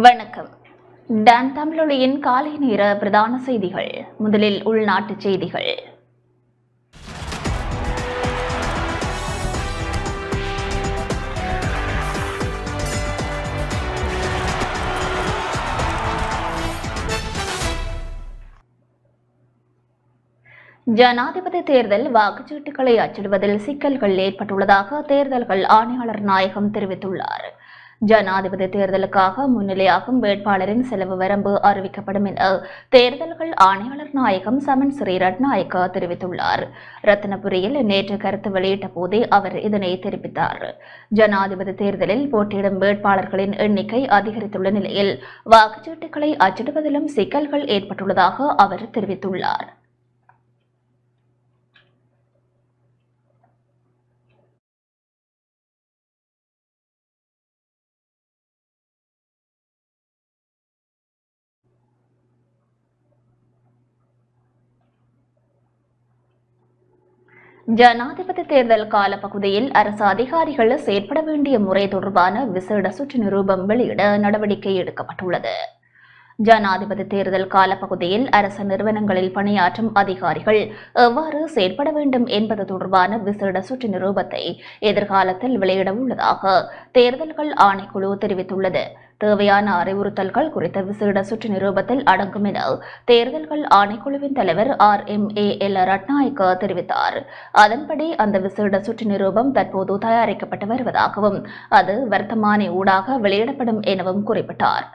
வணக்கம். டான் தமிழொலியின் காலை நேர பிரதான செய்திகள். முதலில் உள்நாட்டுச் செய்திகள். ஜனாதிபதி தேர்தல் வாக்குச்சீட்டுகளை அச்சிடுவதில் சிக்கல்கள் ஏற்பட்டுள்ளதாக தேர்தல்கள் ஆணையாளர் நாயகம் தெரிவித்துள்ளார். ஜனாதிபதி தேர்தலுக்காக முன்னிலையாகும் வேட்பாளரின் செலவு வரம்பு அறிவிக்கப்படும் என தேர்தல்கள் ஆணையாளர் நாயகம் சமன் ஸ்ரீரட்நாயக்க தெரிவித்துள்ளார். ரத்னபுரியில் நேற்று கருத்து வெளியிட்ட போதே அவர் இதனை தெரிவித்தார். ஜனாதிபதி தேர்தலில் போட்டியிடும் வேட்பாளர்களின் எண்ணிக்கை அதிகரித்துள்ள நிலையில் வாக்குச்சீட்டுகளை அச்சிடுவதிலும் சிக்கல்கள் ஏற்பட்டுள்ளதாக அவர் தெரிவித்துள்ளார். ஜனாதிபதி தேர்தல் காலப்பகுதியில் அரசு அதிகாரிகள் செயற்பட வேண்டிய முறை தொடர்பான விசேட சுற்று நிரூபம் வெளியிட நடவடிக்கை எடுக்கப்பட்டுள்ளது. ஜனாதிபதி தேர்தல் காலப்பகுதியில் அரசு நிறுவனங்களில் பணியாற்றும் அதிகாரிகள் எவ்வாறு செயற்பட வேண்டும் என்பது தொடர்பான விசேட சுற்று நிரூபத்தை எதிர்காலத்தில் வெளியிட உள்ளதாக தேர்தல்கள் ஆணைக்குழு தெரிவித்துள்ளது. தேவையான அறிவுறுத்தல்கள் குறித்த விசேட சுற்று நிரூபத்தில் அடங்கும் என தேர்தல்கள் ஆணைக்குழுவின் தலைவர் R. M. A. L. Ratnayake தெரிவித்தார். அதன்படி அந்த விசேட சுற்று நிரூபம் தற்போது தயாரிக்கப்பட்டு வருவதாகவும் அது வர்த்தமானி ஊடாக வெளியிடப்படும் எனவும் குறிப்பிட்டார்.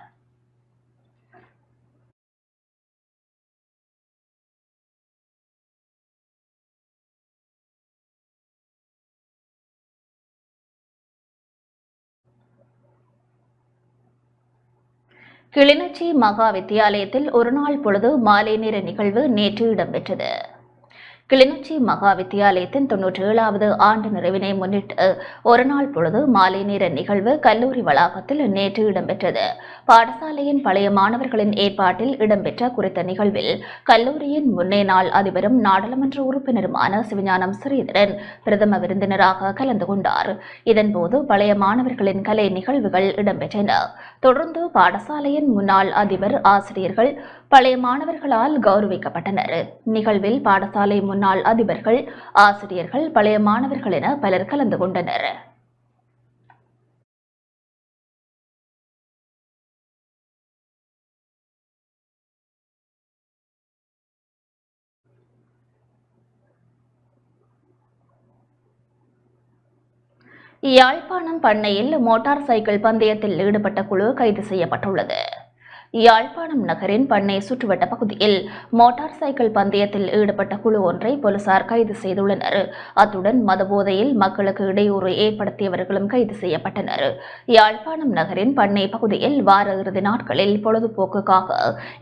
கிளிநொச்சி மகா வித்தியாலயத்தில் ஒருநாள் பொழுது மாலை நேர நிகழ்வு நேற்று இடம்பெற்றது. கிளிநொச்சி மகா வித்தியாலயத்தின் தொன்னூற்றி ஏழாவது ஆண்டு நிறைவினை முன்னிட்டு ஒருநாள் பொழுது மாலை நேர நிகழ்வு கல்லூரி வளாகத்தில் நேற்று இடம்பெற்றது. பாடசாலையின் பழைய மாணவர்களின் ஏற்பாட்டில் இடம்பெற்ற குறித்த நிகழ்வில் கல்லூரியின் முன்னே நாள் அதிபரும் நாடாளுமன்ற உறுப்பினருமான சிவஞானம் ஸ்ரீதரன் பிரதம விருந்தினராக கலந்து கொண்டார். இதன்போது பழைய மாணவர்களின் கலை நிகழ்வுகள் இடம்பெற்றன. தொடர்ந்து பாடசாலையின் முன்னாள் அதிபர் ஆசிரியர்கள் பழைய மாணவர்களால் கௌரவிக்கப்பட்டனர். நிகழ்வில் பாடசாலை முன்னாள் அதிபர்கள் ஆசிரியர்கள் பழைய மாணவர்கள் என பலர் கலந்து கொண்டனர். யாழ்ப்பாணம் பண்ணையில் மோட்டார் சைக்கிள் பந்தயத்தில் ஈடுபட்ட குழு கைது செய்யப்பட்டுள்ளது. யாழ்ப்பாணம் நகரின் பண்ணை சுற்றுவட்ட பகுதியில் மோட்டார் சைக்கிள் பந்தயத்தில் ஈடுபட்ட குழு ஒன்றை போலீசார் கைது செய்துள்ளனர். அத்துடன் மதபோதையில் மக்களுக்கு இடையூறு ஏற்படுத்தியவர்களும் கைது செய்யப்பட்டனர். யாழ்ப்பாணம் நகரின் பண்ணை பகுதியில் வார இறுதி நாட்களில் பொழுதுபோக்குக்காக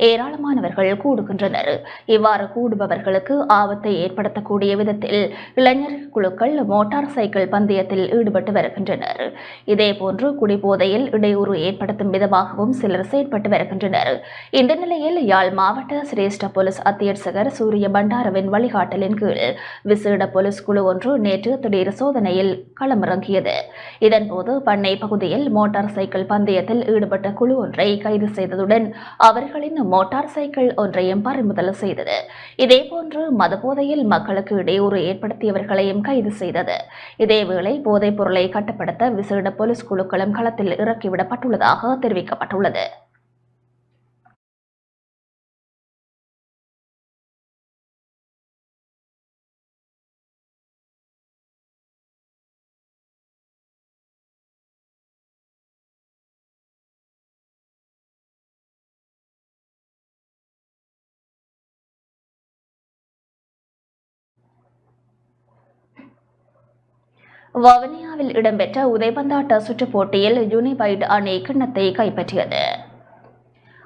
ஏராளமானவர்கள் கூடுகின்றனர். இவ்வாறு கூடுபவர்களுக்கு ஆபத்தை ஏற்படுத்தக்கூடிய விதத்தில் இளைஞர் குழுக்கள் மோட்டார் சைக்கிள் பந்தயத்தில் ஈடுபட்டு வருகின்றனர். இதேபோன்று குடிபோதையில் இடையூறு ஏற்படுத்தும் விதமாகவும் சிலர் செயற்பட்டு வருகின்றனர். இந்த நிலையில் யாழ் மாவட்ட சிரேஷ்ட போலீஸ் அத்தியட்சகர் சூரிய பண்டாரவின் வழிகாட்டலின் கீழ் விசேட போலீஸ் குழு ஒன்று நேற்று திடீர் சோதனையில் களமிறங்கியது. இதன்போது பண்ணை பகுதியில் மோட்டார் சைக்கிள் பந்தயத்தில் ஈடுபட்ட குழு ஒன்றை கைது செய்ததுடன் அவர்களின் மோட்டார் சைக்கிள் ஒன்றையும் பறிமுதல் செய்தது. இதேபோன்று மதபோதையில் மக்களுக்கு இடையூறு ஏற்படுத்தியவர்களையும் கைது செய்தது. இதேவேளை போதைப் பொருளை கட்டுப்படுத்த விசேட போலீஸ் குழுக்களும் களத்தில் இறக்கிவிடப்பட்டுள்ளதாக தெரிவிக்கப்பட்டுள்ளது. வவுனியாவில் இடம்பெற்ற உதைபந்தாட்ட சுற்றுப் போட்டியில் யூனிபைட் அணி கிண்ணத்தை கைப்பற்றியது.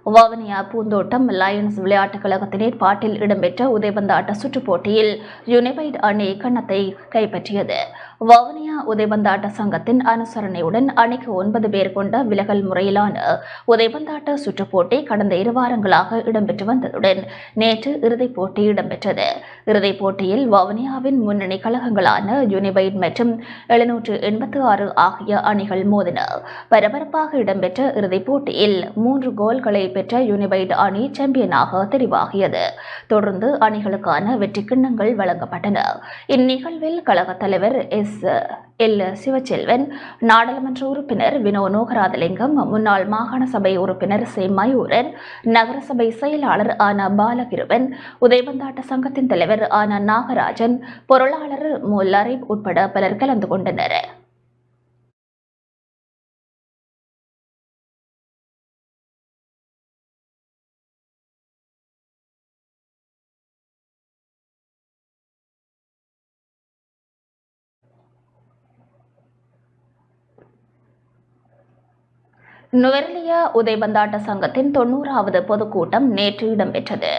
வவுனியா பூந்தோட்டம் லயன்ஸ் விளையாட்டுக் கழகத்தின் ஏற்பாட்டில் இடம்பெற்ற உதைபந்தாட்ட சுற்றுப் போட்டியில் யுனைடெட் அணி கண்ணத்தை கைப்பற்றியது. வவுனியா உதைபந்தாட்ட சங்கத்தின் அனுசரணையுடன் அணிக்கு ஒன்பது பேர் கொண்ட விலகல் முறையிலான உதைபந்தாட்ட சுற்றுப் போட்டி கடந்த இரு வாரங்களாக இடம்பெற்று வந்ததுடன் நேற்று இறுதிப் போட்டி இடம்பெற்றது. இறுதிப் போட்டியில் வவுனியாவின் முன்னணி கழகங்களான யுனிபைட் மற்றும் எழுநூற்று எண்பத்து ஆறு ஆகிய அணிகள் மோதின. பரபரப்பாக இடம்பெற்ற இறுதிப் போட்டியில் மூன்று கோல்களை பெற்ற யுனிபைட் அணி சாம்பியனாக தெரிவாகியது. தொடர்ந்து அணிகளுக்கான வெற்றி கிண்ணங்கள் வழங்கப்பட்டன. இந்நிகழ்வில் கழகத் தலைவர் எஸ். எல் சிவச்செல்வன் நாடாளுமன்ற உறுப்பினர் வினோ நோகராதலிங்கம். முன்னாள் மாகாண சபை உறுப்பினர் சே. மயூரன். நகரசபை செயலாளர் ஆன பாலகிருவன். உதயபந்தாட்ட சங்கத்தின் தலைவர் ஆன நாகராஜன். பொருளாளர் மு. லரீப் உட்பட பலர் கலந்து கொண்டனர். நுவரெலியா உதைபந்தாட்ட சங்கத்தின் தொண்ணூறாவது பொதுக்கூட்டம் நேற்று இடம்பெற்றது.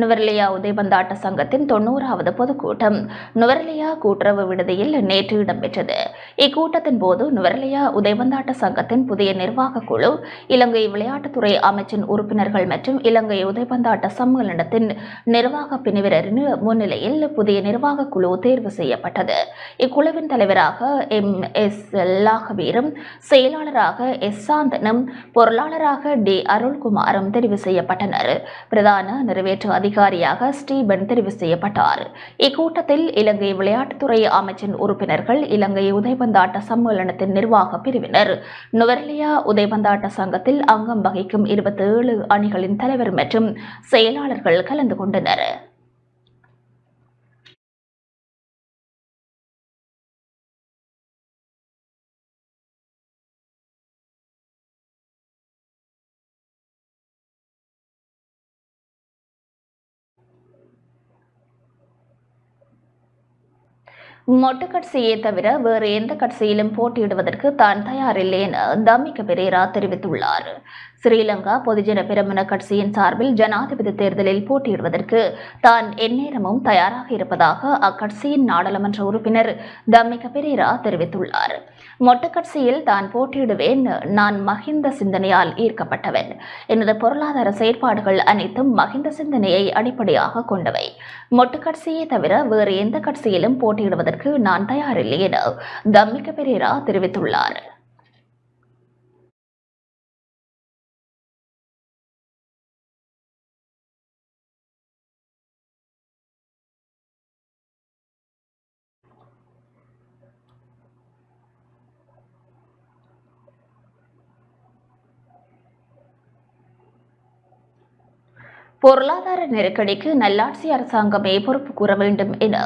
நுவர்லியா உதைபந்தாட்ட சங்கத்தின் தொண்ணூறாவது பொதுக்கூட்டம். நுவர்லியா கூட்டுறவு விடுதியில் நேற்று இடம்பெற்றது. இக்கூட்டத்தின் போது நுவர்லியா உதைபந்தாட்ட சங்கத்தின் புதிய நிர்வாக குழு இலங்கை விளையாட்டுத்துறை அமைச்சின் உறுப்பினர்கள் மற்றும் இலங்கை உதைபந்தாட்ட சம்மேளனத்தின் நிர்வாக பிரிவினரின் முன்னிலையில் புதிய நிர்வாக குழு தேர்வு செய்யப்பட்டது. இக்குழுவின் தலைவராக எம். எஸ். லாகவீரும் செயலாளராக எஸ். சாந்தனும் பொருளாளராக டி. அருள்குமாரும் தெரிவு செய்யப்பட்டனர். பிரதான நிறைவேற்று அதிகாரியாக ஸ்டீபன் தெரிவு செய்யப்பட்டார். இக்கூட்டத்தில் இலங்கை விளையாட்டுத்துறை அமைச்சின் உறுப்பினர்கள் இலங்கை உதைபந்தாட்ட சம்மேளனத்தின் நிர்வாக பிரிவினர். நுவரெலியா உதைபந்தாட்ட சங்கத்தில் அங்கம் வகிக்கும் இருபத்தி ஏழு அணிகளின் தலைவர் மற்றும் செயலாளர்கள் கலந்து கொண்டனர். மொட்டு கட்சியை தவிர வேறு எந்த கட்சியிலும் போட்டியிடுவதற்கு தான் தயாரில்லை என தம்மிக்க பெரேரா தெரிவித்துள்ளார். ஸ்ரீலங்கா பொதுஜன பெருமன கட்சியின் சார்பில் ஜனாதிபதி தேர்தலில் போட்டியிடுவதற்கு தான் எந்நேரமும் தயாராக இருப்பதாக அக்கட்சியின் நாடாளுமன்ற உறுப்பினர் தம்மிக்க பெரேரா தெரிவித்துள்ளார். மொட்டு கட்சியில் தான் போட்டியிடுவேன். நான் மஹிந்த சிந்தனையால் ஈர்க்கப்பட்டவன். எனது பொருளாதார செயற்பாடுகள் அனைத்தும் மஹிந்த சிந்தனையை அடிப்படையாக கொண்டவை. மொட்டக்கட்சியை தவிர வேறு எந்த கட்சியிலும் போட்டியிடுவதற்கு நான் தயாரில்லை என தம்மிக்க பெரேரா தெரிவித்துள்ளார். பொருளாதார நெருக்கடிக்கு நல்லாட்சி அரசாங்கமே பொறுப்பு கூற வேண்டும் என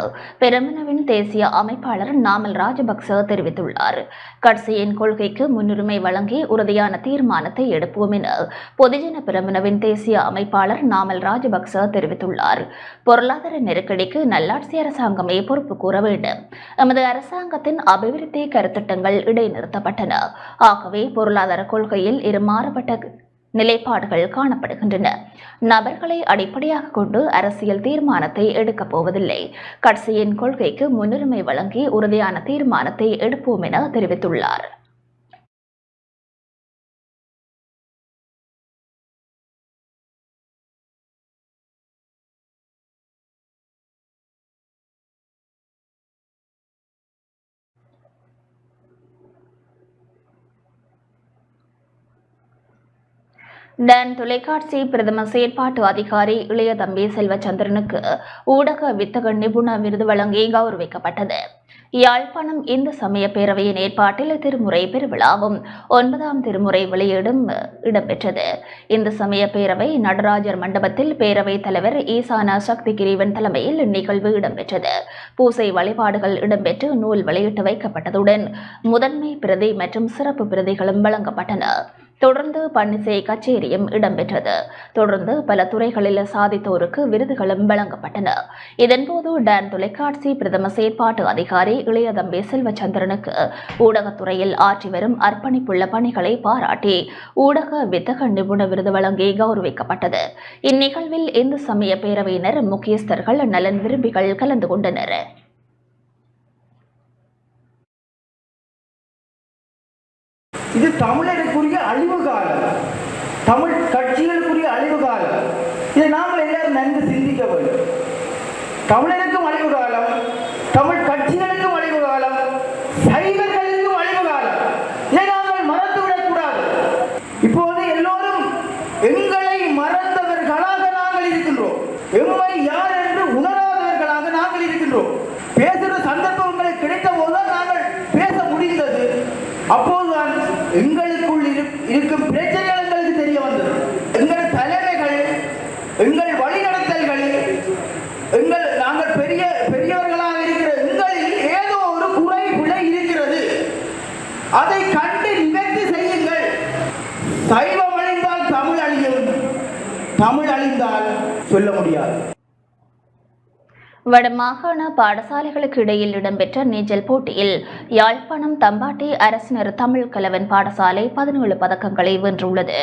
பெருமனவின் தேசிய அமைப்பாளர் நாமல் ராஜபக்ச தெரிவித்துள்ளார். கட்சியின் கொள்கைக்கு முன்னுரிமை வழங்கி உறுதியான தீர்மானத்தை எடுப்போம் என பொதுஜன பெருமனவின் தேசிய அமைப்பாளர் நாமல் ராஜபக்ச தெரிவித்துள்ளார். பொருளாதார நெருக்கடிக்கு நல்லாட்சி அரசாங்கமே பொறுப்பு கூற வேண்டும். எமது அரசாங்கத்தின் அபிவிருத்தி கருத்திட்டங்கள் இடைநிறுத்தப்பட்டன. ஆகவே பொருளாதார கொள்கையில் இரு மாறுபட்ட நிலைப்பாடுகள் காணப்படுகின்றன. நபர்களை அடிப்படையாக கொண்டு அரசியல் தீர்மானத்தை எடுக்கப் போவதில்லை. கட்சியின் கொள்கைக்கு முன்னுரிமை வழங்கி உறுதியான தீர்மானத்தை எடுப்போம் என தெரிவித்துள்ளார். டன் தொலைக்காட்சி பிரதம செயற்பாட்டு அதிகாரி இளைய தம்பி செல்வச்சந்திரனுக்கு ஊடக வித்தக நிபுண விருது வழங்கி கௌரவிக்கப்பட்டது. யாழ்ப்பாணம் இந்து சமய பேரவையின் ஏற்பாட்டில் திருமுறை பெருவிழாவும் ஒன்பதாம் திருமுறை வெளியீடும் இடம்பெற்றது. இந்து சமய பேரவை நடராஜர் மண்டபத்தில் பேரவைத் தலைவர் ஈசான சக்தி கிரீவன் தலைமையில் நிகழ்வு இடம்பெற்றது. பூசை வழிபாடுகள் இடம்பெற்று நூல் வெளியிட்டு வைக்கப்பட்டதுடன் முதன்மை பிரதி மற்றும் சிறப்பு பிரதிகளும் வழங்கப்பட்டன. தொடர்ந்து பன்னிசை கச்சேரியும் இடம்பெற்றது. தொடர்ந்து பல துறைகளில் சாதித்தோருக்கு விருதுகளும் வழங்கப்பட்டன. இதன்போது டான் தொலைக்காட்சி பிரதம செயற்பாட்டு அதிகாரி இளையதம்பி செல்வச்சந்திரனுக்கு ஊடகத்துறையில் ஆற்றி வரும் அர்ப்பணிப்புள்ள பணிகளை பாராட்டி ஊடக வித்தக நிபுண விருது வழங்கி கௌரவிக்கப்பட்டது. இந்நிகழ்வில் இந்து சமய பேரவையினர் முக்கியஸ்தர்கள் நலன் விரும்பிகள் கலந்து கொண்டனர் தமிழருக்குரிய அழிவு காலம் தமிழ் கட்சிகளுக்குரிய அழிவு காலம் இதை நாங்கள் எல்லாரும் நன்கு சிந்திக்க வேண்டும். தமிழருக்கும் அழிவு காலம் தமிழ் கட்சிகளுக்கும் அழிவு காலம் சைவர்களுக்கும் அழிவு காலம். இதை நாங்கள் மறந்துவிடக் கூடாது. இப்போது எல்லோரும் எங்களை மறந்தவர்களாக நாங்கள் இருக்கின்றோம். எம்மை யார் என்று உணராதவர்களாக நாங்கள் இருக்கின்றோம். பேசுகிற சந்தர்ப்பம் எங்களுக்கு கிடைத்த போதுதான் நாங்கள் பேச முடிந்தது அப்போதுதான் எங்களுக்குள் இருக்கும் பிரச்சனைகள் எங்களுக்கு தெரிய வந்தது எங்கள் தலைமைகள் எங்கள் வழிநடத்தல்கள் எங்கள் நாங்கள் பெரிய பெரியவர்களாக இருக்கிற எங்களில் ஏதோ ஒரு குறை பிழை இருக்கிறது. அதை கண்டு நிவர்த்தி செய்யுங்கள். சைவம் அழிந்தால் தமிழ் அழியும். தமிழ் அழிந்தால் சொல்ல முடியாது. வடமாகாண பாடசாலைகளுக்கு இடையில் இடம்பெற்ற நீச்சல் போட்டியில் யாழ்ப்பாணம் தம்பாட்டி அரசினர் தமிழ் கலவன் பாடசாலை பதினேழு பதக்கங்களை வென்றுள்ளது.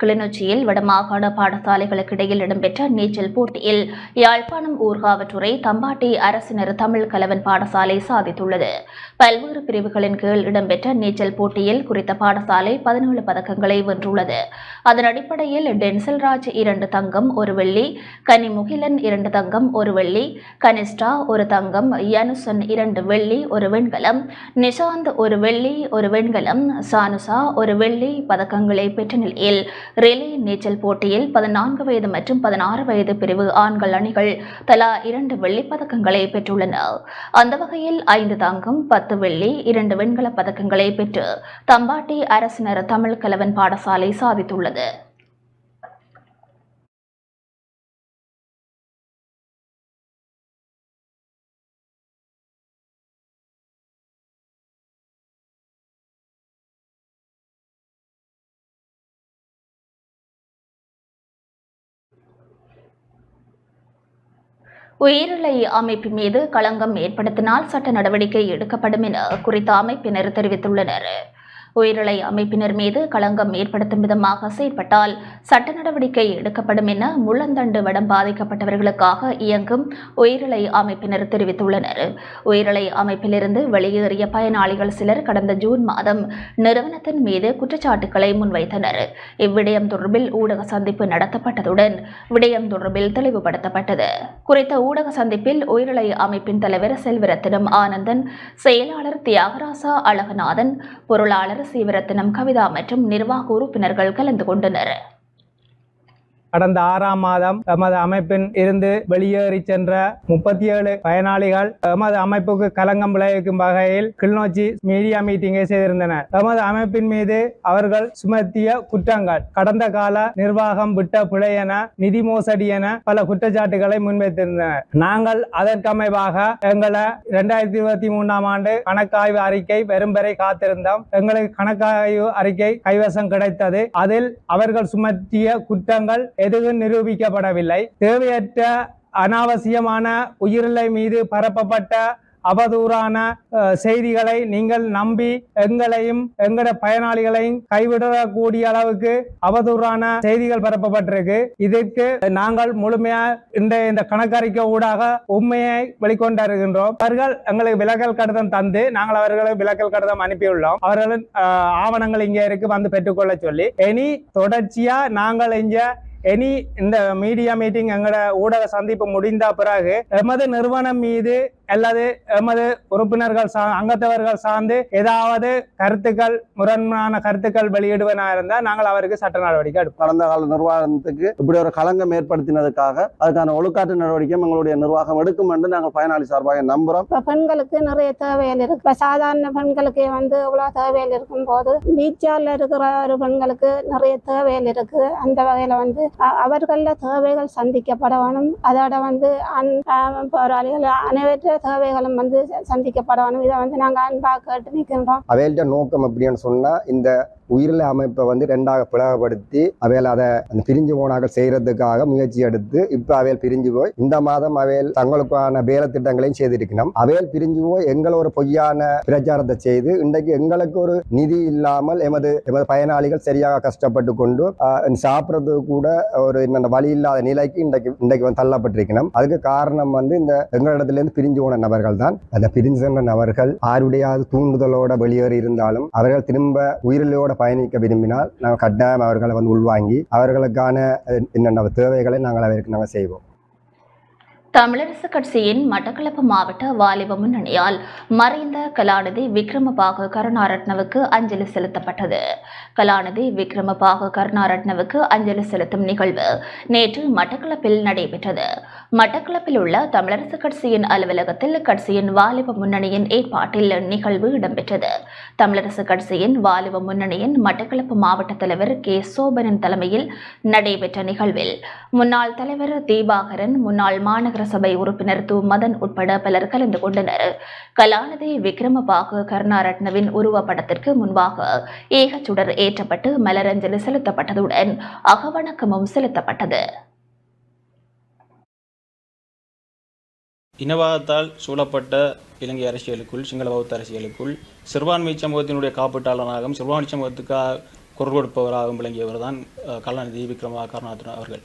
கிளிநொச்சியில் வடமாகாண பாடசாலைகளுக்கு இடையில் இடம்பெற்ற நீச்சல் போட்டியில் யாழ்ப்பாணம் ஊர்காவற்றுறை தம்பாட்டி அரசினர் தமிழ் கலவன் பாடசாலை சாதித்துள்ளது. பல்வேறு பிரிவுகளின் கீழ் இடம்பெற்ற நீச்சல் போட்டியில் குறித்த பாடசாலை பதினேழு பதக்கங்களை வென்றுள்ளது. அதன் அடிப்படையில் டென்சல்ராஜ் இரண்டு தங்கம் ஒரு வெள்ளி கனிமுகிலன் இரண்டு தங்கம் ஒரு வெள்ளி கனிஷ்டா ஒரு தங்கம் யனுசன் இரண்டு வெள்ளி ஒரு வெண்கலம் நிஷாந்த் ஒரு வெள்ளி ஒரு வெண்கலம் சானுசா ஒரு வெள்ளி பதக்கங்களை பெற்ற நிலையில் ரிலே நீச்சல் போட்டியில் பதினான்கு வயது மற்றும் பதினாறு வயது பிரிவு ஆண்கள் அணிகள் தலா இரண்டு வெள்ளிப் பதக்கங்களை பெற்றுள்ளன அந்த வகையில் ஐந்து தங்கம் பத்து வெள்ளி இரண்டு வெண்கல பதக்கங்களை பெற்று தம்பாட்டி அரசினர் தமிழ் கலவன் பாடசாலை சாதித்துள்ளது. உயிரிழை அமைப்பு மீது களங்கம் ஏற்படுத்தினால் சட்ட நடவடிக்கை எடுக்கப்படும் என குறித்த அமைப்பினர் தெரிவித்துள்ளனர். உயிரிழை அமைப்பினர் மீது களங்கம் ஏற்படுத்தும் விதமாக செயற்பட்டால் சட்ட நடவடிக்கை எடுக்கப்படும் என முள்ளந்தண்டு வடம் பாதிக்கப்பட்டவர்களுக்காக இயங்கும் உயிரிழை அமைப்பினர் தெரிவித்துள்ளனர். உயிரிழை அமைப்பிலிருந்து வெளியேறிய பயனாளிகள் சிலர் கடந்த ஜூன் மாதம் நிறுவனத்தின் மீது குற்றச்சாட்டுக்களை முன்வைத்தனர். இவ்விடயம் தொடர்பில் ஊடக சந்திப்பு நடத்தப்பட்டதுடன் விடயம் தொடர்பில் தெளிவுபடுத்தப்பட்டது. குறித்த ஊடக சந்திப்பில் உயிரிழை அமைப்பின் தலைவர் செல்வரத்தினம் ஆனந்தன் செயலாளர் தியாகராசா அழகநாதன் பொருளாளர் சீவரத்தினம் கவிதா மற்றும் நிர்வாக உறுப்பினர்கள் கலந்து கொண்டனர். கடந்த ஆறாம் மாதம் எமது அமைப்பின் இருந்து வெளியேறி சென்ற முப்பத்தி ஏழு பயனாளிகள் எமது அமைப்புக்கு கலங்கம் விளைவிக்கும் வகையில் கிளிநொச்சி மீடியா மீட்டிங்கை செய்திருந்தனர். எமது அமைப்பின் மீது அவர்கள் சுமத்திய குற்றங்கள் கடந்த கால நிர்வாகம் விட்ட பிழை என நிதி மோசடி என பல குற்றச்சாட்டுகளை முன்வைத்திருந்தனர். நாங்கள் அதற்கமைவாக எங்களை இரண்டாயிரத்தி இருபத்தி மூன்றாம் ஆண்டு கணக்காய்வு அறிக்கை வரும் வரை காத்திருந்தோம். எங்களுக்கு கணக்காய்வு அறிக்கை கைவசம் கிடைத்தது. அதில் அவர்கள் சுமத்திய குற்றங்கள் எதுவும் நிரூபிக்கப்படவில்லை. தேவையற்ற அனாவசியமான உயிரிழை மீது பரப்பப்பட்ட அவதூறான செய்திகளை நீங்கள் நம்பி எங்களையும் எங்கட பயனாளிகளையும் கைவிடக்கூடிய அளவுக்கு அவதூறான செய்திகள் பரப்பப்பட்டிருக்கு. இதற்கு நாங்கள் முழுமையா இந்த இந்த கணக்கறிக்கை ஊடாக உண்மையை வெளிக்கொண்டிருக்கின்றோம் அவர்கள் எங்களுக்கு விலகல் கடிதம் தந்து நாங்கள் அவர்களுக்கு விலகல் கடிதம் அனுப்பியுள்ளோம். அவர்களின் ஆவணங்கள் இங்கே இருக்கு வந்து பெற்றுக்கொள்ள சொல்லி. இனி தொடர்ச்சியா நாங்கள் இங்கே எனி இந்த மீடியா மீட்டிங் எங்களோட ஊடக சந்திப்பு முடிந்த பிறகு எமது நிறுவனம் மீது அல்லது எமது உறுப்பினர்கள் சா அங்கத்தவர்கள் சார்ந்து ஏதாவது கருத்துக்கள் முரண்பான கருத்துக்கள் வெளியிடுவனா இருந்தால் நாங்கள் அவருக்கு சட்ட நடவடிக்கை எடுப்போம். கடந்த கால நிர்வாகத்துக்கு இப்படி ஒரு களங்கம் ஏற்படுத்தினதுக்காக அதுக்கான ஒழுக்காற்று நடவடிக்கையும் எங்களுடைய நிர்வாகம் எடுக்கும் என்று நாங்கள் பயனாளி சார்பாக நம்புறோம். இப்போ பெண்களுக்கு நிறைய தேவைகள் இருக்கு. இப்போ சாதாரண பெண்களுக்கு வந்து இவ்வளோ தேவைகள் இருக்கும்போது பீச்சால இருக்கிற ஒரு பெண்களுக்கு நிறைய தேவைகள் இருக்கு. அந்த வகையில் வந்து அ- அவர்கள தேவைகள் சந்திக்கப்பட வேணும். அதோட வந்து அன் போராளிகள் அனைவற்ற தேவைகளும் வந்து சந்திக்கப்படணும் இதை வந்து நாங்கள் அன்பாக கேட்டு நிற்கின்றோம் அவையிட்ட நோக்கம் எப்படின்னு சொன்னால் இந்த உயிரில அமைப்பை வந்து ரெண்டாக பிளவுபடுத்தி அவையில் அதை அந்த பிரிஞ்சு போனாக்கள் செய்யறதுக்காக முயற்சி எடுத்து இப்போ அவையில் பிரிஞ்சு போய் இந்த மாதம் அவையில் தங்களுக்கான வேலை திட்டங்களையும் செய்திருக்கணும். அவையில் பிரிஞ்சு போய் எங்களை ஒரு பொய்யான பிரச்சாரத்தை செய்து இன்றைக்கு எங்களுக்கு ஒரு நிதி இல்லாமல் எமது எமது பயனாளிகள் சரியாக கஷ்டப்பட்டு கொண்டு சாப்பிட்றது கூட ஒரு என்னென்ன வழி இல்லாத நிலைக்கு இன்றைக்கு இன்றைக்கு வந்து தள்ளப்பட்டிருக்கணும். அதுக்கு காரணம் வந்து இந்த எங்களிடத்திலிருந்து பிரிஞ்சு போன நபர்கள் தான் அந்த பிரிஞ்சு சென்ற நபர்கள் யாருடையாவது தூண்டுதலோட வெளியேறி இருந்தாலும் அவர்கள் திரும்ப உயிரிலோட பயணிக்க விரும்பினால் நாங்கள் கட்டாயம் அவர்களை வந்து உள்வாங்கி அவர்களுக்கான என்னென்ன தேவைகளை நாங்கள் அவருக்கு நாங்கள் செய்வோம். தமிழரசு கட்சியின் மட்டக்களப்பு மாவட்ட வாலிப முன்னணியால் மறைந்த கலாநிதி விக்ரமபாகு கருணாரட்னவுக்கு அஞ்சலி செலுத்தப்பட்டது. கலாநிதி விக்ரமபாகு கருணாரட்னவுக்கு அஞ்சலி செலுத்தும் நிகழ்வு நேற்று மட்டக்களப்பில் நடைபெற்றது. மட்டக்களப்பில் உள்ள தமிழரசு கட்சியின் அலுவலகத்தில் கட்சியின் வாலிப முன்னணியின் ஏற்பாட்டில் நிகழ்வு இடம்பெற்றது. தமிழரசு கட்சியின் வாலிப முன்னணியின் மட்டக்களப்பு மாவட்ட தலைவர் கே. சோபனன் தலைமையில் நடைபெற்ற நிகழ்வில் முன்னாள் தலைவர் தீபாகரன் முன்னாள் மாநகர சபை உறுப்பினர் து. மதன் உட்பட பலர் கலந்து கொண்டனர். கலாநிதி விக்ரமபாகு கருணாரட்னவின் உருவப்படத்திற்கு முன்பாக ஏகச்சுடர் ஏற்றப்பட்டு மலரஞ்சலி செலுத்தப்பட்டதுடன் அகவணக்கமும் செலுத்தப்பட்டது. இனவாதத்தால் சூழப்பட்ட இலங்கை அரசியலுக்குள் சிங்கள பௌத்த அரசியலுக்குள் சிறுபான்மை சமூகத்தினுடைய காப்பீட்டாளனாகவும் சிறுபான்மை சமூகத்துக்காக குரல் கொடுப்பவராகவும் விளங்கியவர் தான் கலாநிதி விக்ரமா கருணாகரன் அவர்கள்.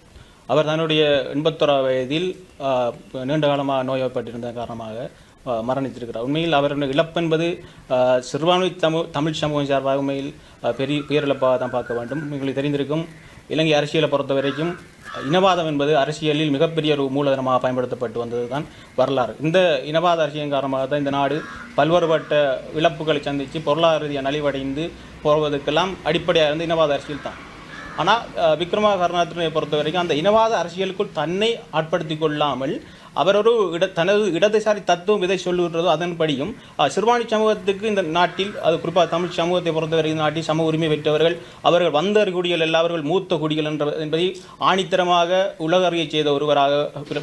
அவர் தன்னுடைய எண்பத்தோரா வயதில் நீண்ட காலமாக நோய்வாய்ப்பட்டிருந்த காரணமாக மரணித்திருக்கிறார். உண்மையில் அவருடைய இழப்பு என்பது சிறுபான்மை தமிழ் தமிழ் சமூகம் சார்பாக உண்மையில் பெரிய பேரிழப்பாக தான் பார்க்க வேண்டும். உங்களுக்கு தெரிந்திருக்கும் இலங்கை அரசியலை பொறுத்த வரைக்கும் இனவாதம் என்பது அரசியலில் மிகப்பெரிய ஒரு மூலதனமாக பயன்படுத்தப்பட்டு வந்தது தான் வரலாறு. இந்த இனவாத அரசியல் காரணமாக தான் இந்த நாடு பல்வேறுபட்ட இழப்புகளை சந்தித்து பொருளாதார ரீதியாக நலிவடைந்து போவதற்கெல்லாம் அடிப்படையாக இருந்த இனவாத அரசியல் தான். ஆனால் விக்ரமா கருணாகரனை பொறுத்த வரைக்கும் அந்த இனவாத அரசியலுக்குள் தன்னை ஆட்படுத்தி கொள்ளாமல் அவர் ஒரு இட தனது இடதுசாரி தத்துவம் எதை சொல்லுகிறதோ அதன்படியும் சிறுபாணி சமூகத்துக்கு இந்த நாட்டில் அது குறிப்பாக தமிழ் சமூகத்தை பொறுத்தவரை இந்த நாட்டில் சம உரிமை பெற்றவர்கள் அவர்கள் வந்த குடிகள் எல்லாவர்கள் மூத்த குடிகள் என்ற என்பதை ஆணித்தரமாக உலகறிய செய்த ஒருவராக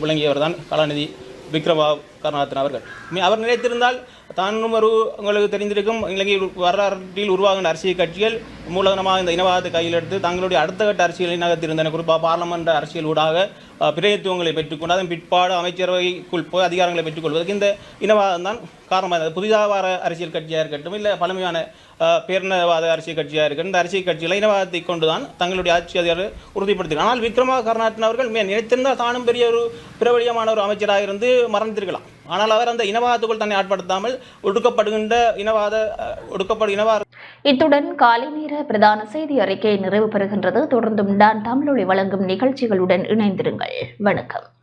விளங்கியவர் தான் கலாநிதி விக்ரமா கருணாகரன் அவர்கள். அவர் நினைத்திருந்தால் தானும் ஒரு உங்களுக்கு தெரிந்திருக்கும். இலங்கை வரலாற்றில் உருவாகின்ற அரசியல் கட்சிகள் மூலதனமாக இந்த இனவாதத்தை கையில் எடுத்து தங்களுடைய அடுத்த கட்ட அரசியலை நகர்த்திருந்தன குறிப்பாக பார்லமெண்ட் அரசியல் ஊடாக பிரதித்துவங்களை பெற்றுக்கொண்டு அதன் பிற்பாடு அமைச்சரவைக்குள் போய் அதிகாரங்களை பெற்றுக்கொள்வதற்கு இந்த இனவாதம் தான் காரணமாக இருந்தது புதிதாக வர அரசியல் கட்சியாக இருக்கட்டும் இல்லை பழமையான பேரினவாத அரசியல் கட்சியாக இருக்கட்டும் இந்த அரசியல் கட்சிகளை இனவாதத்தை கொண்டு தான் தங்களுடைய ஆட்சி அதிகார உறுதிப்படுத்தினார் ஆனால் விக்ரமா கருணாகரன் அவர்கள் மே- நினைத்திருந்தால் தானும் பெரிய ஒரு பிரபலியமான ஒரு அமைச்சராக இருந்து மறந்திருக்கலாம் ஆனால் அவர் அந்த இனவாதத்துக்குள் தன்னை ஆட்படுத்தாமல் ஒடுக்கப்படுகின்ற இனவாத அஹ், ஒடுக்கப்படும் இனவாத இத்துடன் காலை நேர பிரதான செய்தி அறிக்கை நிறைவு பெறுகின்றது. தொடர்ந்தும் நான் தமிழொலி வழங்கும் நிகழ்ச்சிகளுடன் இணைந்திருங்கள். வணக்கம்.